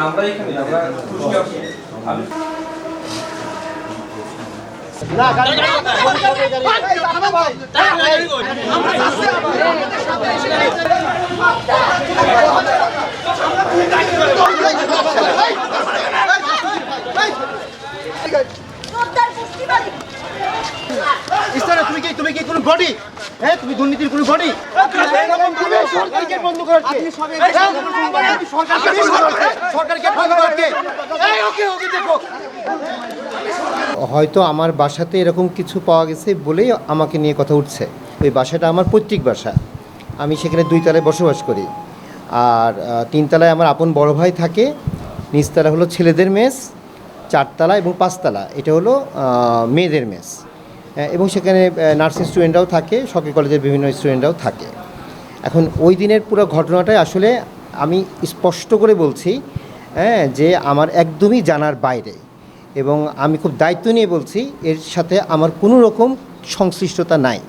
আমরা এখানে আমরা না গাড়ি ভাই আমরা ইস্তারা তুমি কি তুমি কি কোনো বডি হ্যাঁ তুমি দুর্নীতির কোনো বডি সরকারকে বন্ধ করাচ্ছে সরকারকে বন্ধ করাচ্ছে সরকারকে বন্ধ করাচ্ছে এই ওকে ওকে দেখো। হয়তো আমার বাসাতে এরকম কিছু পাওয়া গেছে বলেই আমাকে নিয়ে কথা উঠছে। ওই বাসাটা আমার পৈতৃক বাসা। আমি সেখানে দুই তলায় বসবাস করি। আর তিনতলায় আমার আপন বড় ভাই থাকে। নিচতলা হলো ছেলেদের মেস। চারতলা এবং পাঁচতলা। এটা হলো মেয়েদের মেস। এবং সেখানে নার্সিং স্টুডেন্টরাও থাকে, সরকারি কলেজের বিভিন্ন স্টুডেন্টরাও থাকে। এখন ওই দিনের পুরো ঘটনাটাই আসলে আমি স্পষ্ট করে বলছি হ্যাঁ যে আমার একদমই জানার বাইরে। এবং আমি খুব দায়িত্ব নিয়ে বলছি, এর সাথে আমার কোনো রকম সংশ্লিষ্টতা নাই।